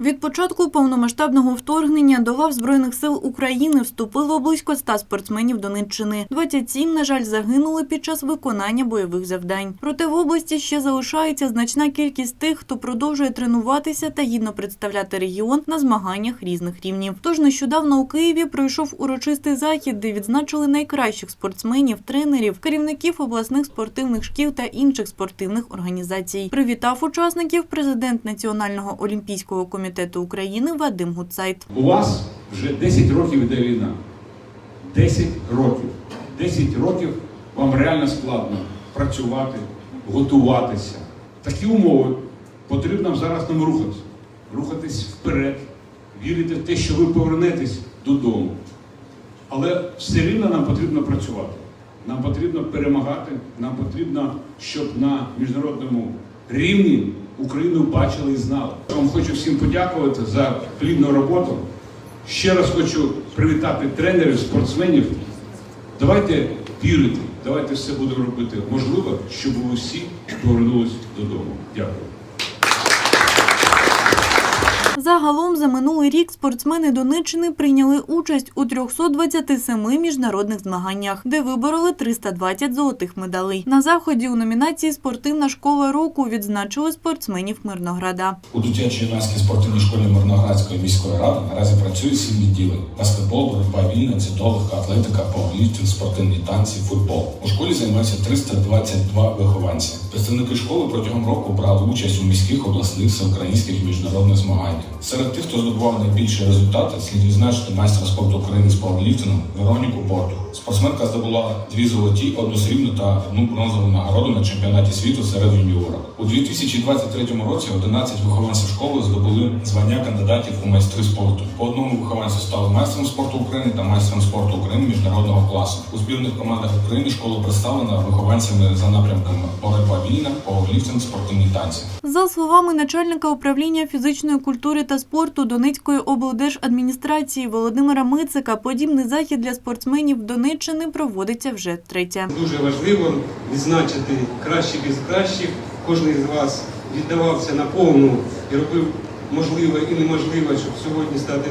Від початку повномасштабного вторгнення до лав Збройних сил України вступило близько 100 спортсменів Донеччини. 27, на жаль, загинули під час виконання бойових завдань. Проте в області ще залишається значна кількість тих, хто продовжує тренуватися та гідно представляти регіон на змаганнях різних рівнів. Тож нещодавно у Києві пройшов урочистий захід, де відзначили найкращих спортсменів, тренерів, керівників обласних спортивних шкіл та інших спортивних організацій. Привітав учасників президент Національного олімпійського комітету України Вадим Гуцайт. У вас вже 10 років іде війна. 10 років. 10 років вам реально складно працювати, готуватися. Такі умови потрібно зараз нам рухатися. Рухатись вперед, вірити в те, що ви повернетесь додому. Але все рівно нам потрібно працювати. Нам потрібно перемагати, нам потрібно, щоб на міжнародному рівні Україну бачили і знали. Я вам хочу всім подякувати за плідну роботу. Ще раз хочу привітати тренерів, спортсменів. Давайте вірити, давайте все будемо робити можливо, щоб всі повернулись додому. Дякую. Загалом за минулий рік спортсмени Донеччини прийняли участь у 327 міжнародних змаганнях, де вибороли 320 золотих медалей. На заході у номінації Спортивна школа року відзначили спортсменів Мирнограда. У дитячій юнацькій спортивній школі Мирноградської міської ради наразі працює сім відділень: баскетбол, боротьба вільна, цитолога, атлетика, пауерліфтинг, спортивні танці, футбол. У школі займаються 322 вихованці. Представники школи протягом року брали участь у міських, обласних, всеукраїнських міжнародних змаганнях. Серед тих, хто здобував найбільші результати, слід відзначити майстра спорту України з пауерліфтингу Вероніку Борту. Спортсменка здобула дві золоті, одну срібну та одну бронзову нагороду на чемпіонаті світу серед юніорів. У 2023 році 11 вихованців школи здобули звання кандидатів у майстри спорту. По одному вихованцю стали майстром спорту України та майстром спорту України міжнародного класу. У збірних командах України школа представлена вихованцями за напрямками боротьба вільна, пауерліфтинг, спортивні танці. За словами начальника управління фізичної культури та спорту Донецької облдержадміністрації Володимира Мицика, подібний захід для спортсменів Донеччини проводиться вже третє. Дуже важливо відзначити кращих із кращих. Кожен з вас віддавався на повну і робив можливе і неможливе, щоб сьогодні стати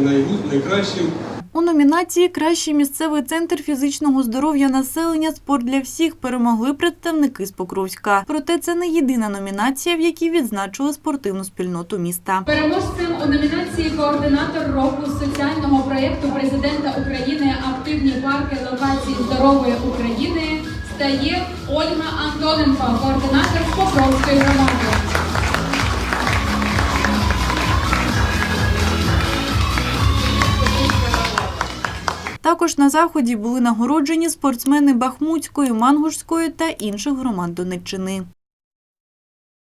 найкращим. У номінації Кращий місцевий центр фізичного здоров'я населення Спорт для всіх перемогли представники з Покровська. Проте це не єдина номінація, в якій відзначили спортивну спільноту міста. Переможцем у номінації Координатор року соціального проєкту президента України Активні парки локації здорової України стає Ольга Антоненко, координатор Покровської громади. Також на заході були нагороджені спортсмени Бахмутської, Мангушської та інших громад Донеччини.